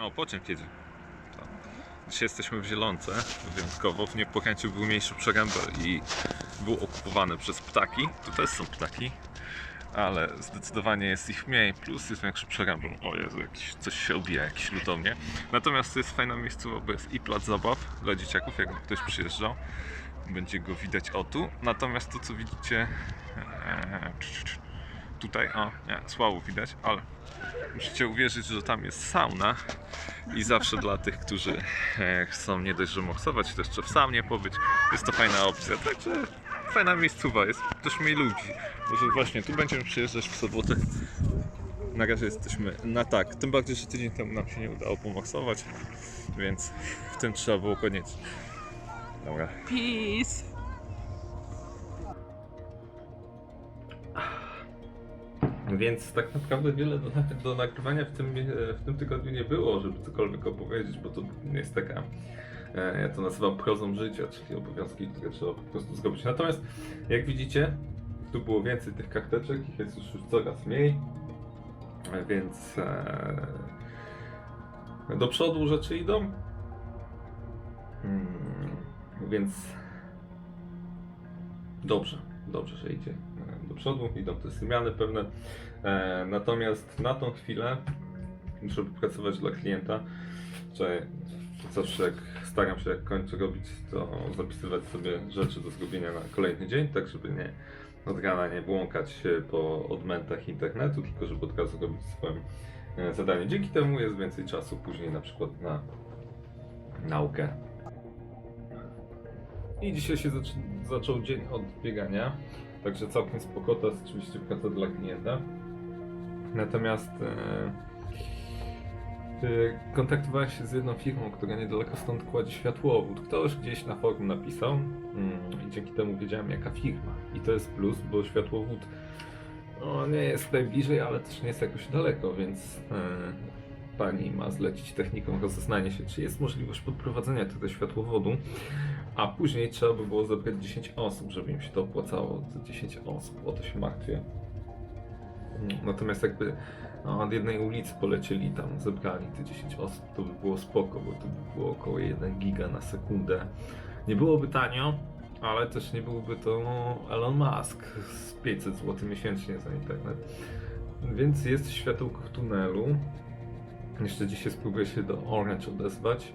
O, pociąg jedzie. Dzisiaj jesteśmy w Zielonce, wyjątkowo. W Niepokęciu był mniejszy przerębel i był okupowany przez ptaki. Tu też są ptaki, ale zdecydowanie jest ich mniej, plus jest większy przerębel. O Jezu, jakiś, coś się obija, jakiś lutownie. Natomiast to jest fajna miejscowa, bo jest i plac zabaw dla dzieciaków, jakby ktoś przyjeżdżał. Będzie go widać o tu. Natomiast to, co widzicie e, tutaj, o, nie, słabo widać, ale musicie uwierzyć, że tam jest sauna i zawsze dla tych, którzy e, chcą nie dość, że moksować, to jeszcze w saunie pobyć, jest to fajna opcja, także fajna miejscowa jest, też mniej ludzi, może właśnie tu będziemy przyjeżdżać w sobotę, na razie jesteśmy na tak, tym bardziej, że tydzień temu nam się nie udało pomoksować, więc w tym trzeba było koniec. Dobra. Peace. Więc tak naprawdę wiele do, do nagrywania w tym, w tym tygodniu nie było, żeby cokolwiek opowiedzieć, bo to jest taka, e, ja to nazywam prozą życia, czyli obowiązki, które trzeba po prostu zrobić. Natomiast jak widzicie, tu było więcej tych karteczek, ich jest już, coraz mniej, e, więc e, do przodu rzeczy idą. Hmm, więc dobrze, dobrze, że idzie przodu, idą te zmiany pewne. E, natomiast na tą chwilę muszę pracować dla klienta. Czyli zawsze jak staram się jak kończę robić, to zapisywać sobie rzeczy do zrobienia na kolejny dzień, tak żeby nie od rana nie błąkać się po odmętach internetu, tylko żeby od razu robić swoje zadanie. Dzięki temu jest więcej czasu później na przykład na naukę. I dzisiaj się zac zaczął dzień od biegania, także całkiem spoko, to jest oczywiście praca dla klienta. Natomiast e, e, kontaktowałem się z jedną firmą, która niedaleko stąd kładzie światłowód. Ktoś gdzieś na forum napisał mm, i dzięki temu wiedziałem jaka firma. I to jest plus, bo światłowód no, nie jest tutaj bliżej, ale też nie jest jakoś daleko, więc e, pani ma zlecić techniką rozeznania się, czy jest możliwość podprowadzenia tego światłowodu, a później trzeba by było zebrać 10 osób, żeby im się to opłacało. To 10 osób, o to się martwię. Natomiast jakby no, od jednej ulicy polecieli tam, zebrali te 10 osób, to by było spoko, bo to by było około 1 giga na sekundę. Nie byłoby tanio, ale też nie byłby to Elon Musk z 500 zł miesięcznie za internet. Więc jest światełko w tunelu. Jeszcze dzisiaj spróbuję się do Orange odezwać.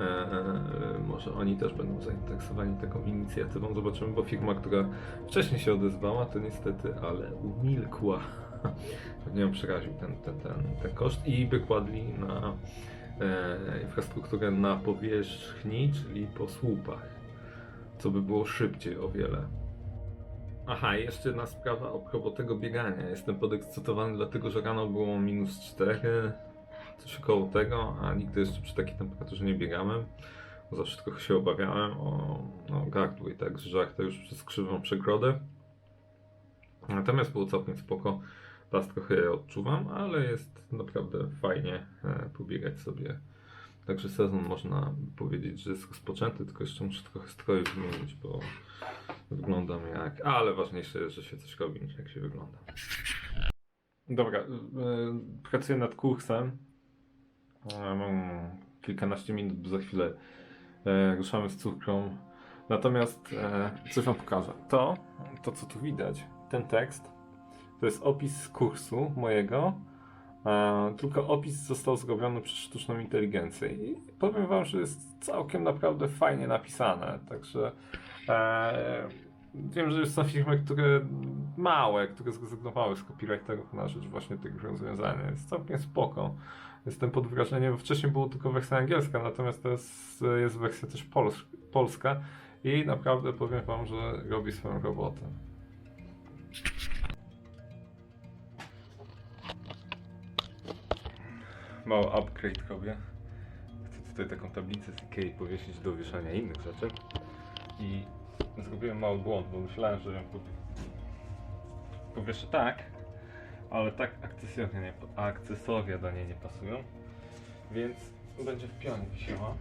Eee, może oni też będą zainteresowani taką inicjatywą. Zobaczymy, bo firma, która wcześniej się odezwała, to niestety, ale umilkła. Pewnie ją przeraził ten, ten, ten, ten koszt i wykładli na e, infrastrukturę na powierzchni, czyli po słupach, co by było szybciej o wiele. Aha, jeszcze jedna sprawa a tego biegania. Jestem podekscytowany dlatego, że rano było minus 4, coś około tego, a nigdy jeszcze przy takiej temperaturze nie biegałem. Zawsze trochę się obawiałem o no, gardło i tak, że to już przez krzywą przegrodę. Natomiast było całkiem spoko. Teraz trochę je odczuwam, ale jest naprawdę fajnie e, pobiegać sobie. Także sezon można powiedzieć, że jest rozpoczęty, tylko jeszcze muszę trochę stroju zmienić, bo wyglądam jak... Ale ważniejsze jest, że się coś robi niż jak się wygląda. Dobra, y, pracuję nad kursem. E, Mam kilkanaście minut, bo za chwilę e, ruszamy z córką. Natomiast e, coś Wam pokażę. To, to co tu widać, ten tekst, to jest opis kursu mojego. Tylko opis został zrobiony przez sztuczną inteligencję i powiem Wam, że jest całkiem naprawdę fajnie napisane. Także wiem, że są firmy, które małe, które zrezygnowały z copywriterów na rzecz właśnie tych rozwiązania. Jest całkiem spoko. Jestem pod wrażeniem, bo wcześniej było tylko wersja angielska, natomiast teraz jest wersja też pols polska i naprawdę powiem Wam, że robi swoją robotę. Mały upgrade robię. Chcę tutaj taką tablicę z powiesić do wieszania innych rzeczy. I Zgubiłem mały błąd, bo myślałem, że ją. Powieszę tak, ale tak akcesoria, nie, akcesoria do niej nie pasują, więc będzie w pionie wisiała.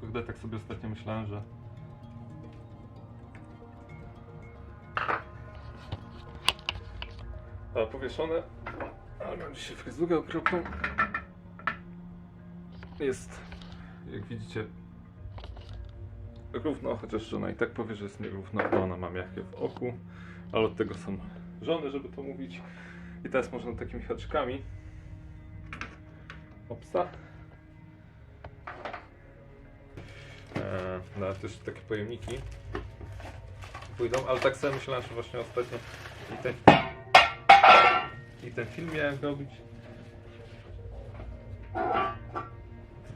Kurde, tak sobie ostatnio myślałem, że powieszone ale mam dzisiaj fryzurę okropną. Jest, jak widzicie, równo, chociaż żona i tak powie, że jest nierówno, bo ona ma miachę w oku, ale od tego są żony, żeby to mówić. I teraz można takimi haczkami Opsa. Eee, no, też takie pojemniki pójdą, ale tak sobie myślałem, że właśnie ostatnio i ten, i ten film miałem robić.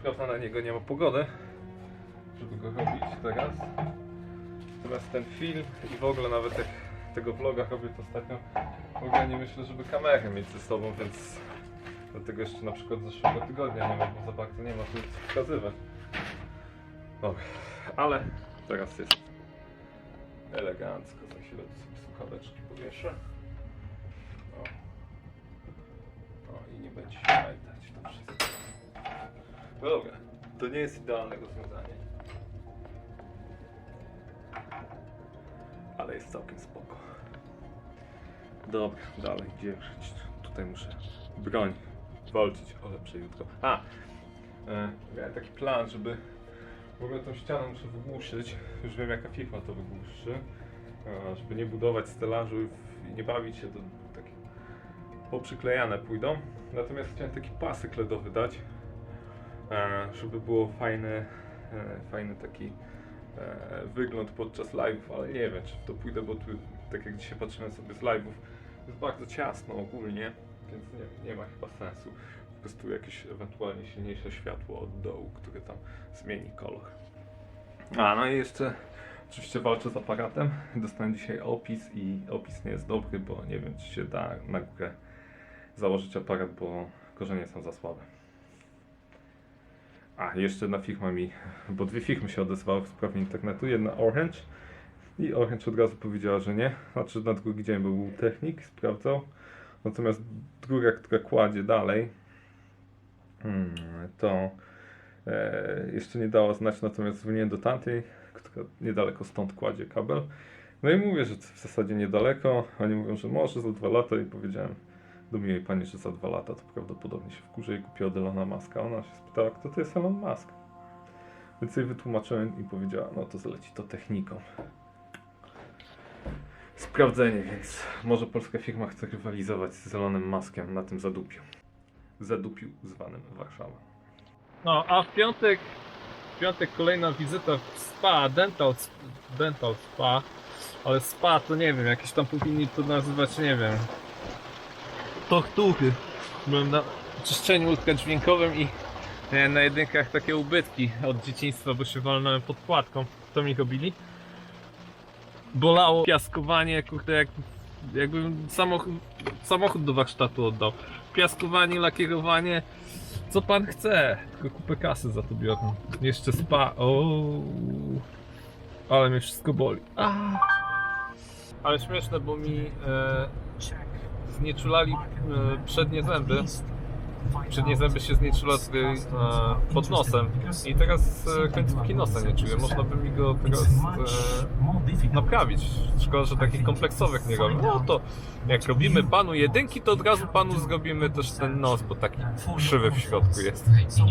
Prawda na niego nie ma pogody, żeby go robić teraz. Natomiast ten film i w ogóle nawet jak tego vloga robię to ostatnio, w ogóle nie myślę, żeby kamerę mieć ze sobą, więc dlatego jeszcze na przykład zeszłego tygodnia nie ma, bo za bardzo nie ma tu nic pokazywać. Dobra, ale teraz jest elegancko, za chwilę tu sobie słuchaweczki powieszę. Nie będzie się pamiętać to wszystko. No Dobra, to nie jest idealne rozwiązanie. Ale jest całkiem spoko. Dobra, dalej, gdzie? Tutaj muszę broń walczyć o lepsze jutro. A! E, miałem taki plan, żeby w ogóle tą ścianę muszę wygłuszyć. Już wiem jaka firma to wygłuszy. E, żeby nie budować stelażu i nie bawić się, takie poprzyklejane pójdą. Natomiast chciałem taki pasek LEDowy dać, e, żeby było fajny, e, fajny taki e, wygląd podczas live'ów, ale nie wiem czy to pójdę, bo tu tak jak dzisiaj patrzyłem sobie z live'ów jest bardzo ciasno ogólnie, więc nie, nie ma chyba sensu. Po prostu jakieś ewentualnie silniejsze światło od dołu, które tam zmieni kolor. A, no i jeszcze oczywiście walczę z aparatem. Dostałem dzisiaj opis i opis nie jest dobry, bo nie wiem czy się da na górę założyć aparat, bo korzenie są za słabe. A, jeszcze jedna firma mi, bo dwie firmy się odezwały w sprawie internetu. Jedna Orange i Orange od razu powiedziała, że nie. Znaczy na drugi dzień był technik, sprawdzał. Natomiast druga, która kładzie dalej, hmm, to e, jeszcze nie dała znać, natomiast dzwoniłem do tamtej, która niedaleko stąd kładzie kabel. No i mówię, że w zasadzie niedaleko. Oni mówią, że może za dwa lata i powiedziałem do miłej pani, że za dwa lata to prawdopodobnie się wkurzy i kupi od Elona Muska. Ona się spytała, kto to jest Elon Musk. Więc jej wytłumaczyłem i powiedziała, no to zleci to techniką. Sprawdzenie, więc może polska firma chce rywalizować z Elonem Muskiem na tym zadupiu. Zadupiu zwanym Warszawa. No, a w piątek, w piątek kolejna wizyta w spa, dental, dental spa, ale spa to nie wiem, jakieś tam powinni to nazywać, nie wiem, tortury. Byłem na czyszczeniu łódka dźwiękowym i miałem na jedynkach takie ubytki od dzieciństwa, bo się walnąłem podkładką. To mi robili. Bolało piaskowanie, kurde, jak, jakbym samochód, samochód do warsztatu oddał. Piaskowanie, lakierowanie, co pan chce? Tylko kupę kasy za to biorę. Jeszcze spa. O, Ale mnie wszystko boli. A. Ale śmieszne, bo mi e, znieczulali e, przednie zęby. Przednie zęby się znieczulały e, pod nosem. I teraz e, końcówki nosa nie czuję. Można by mi go teraz e, naprawić. Szkoda, że takich kompleksowych nie robię. No to jak robimy panu jedynki, to od razu panu zrobimy też ten nos, bo taki krzywy w środku jest. Jezu.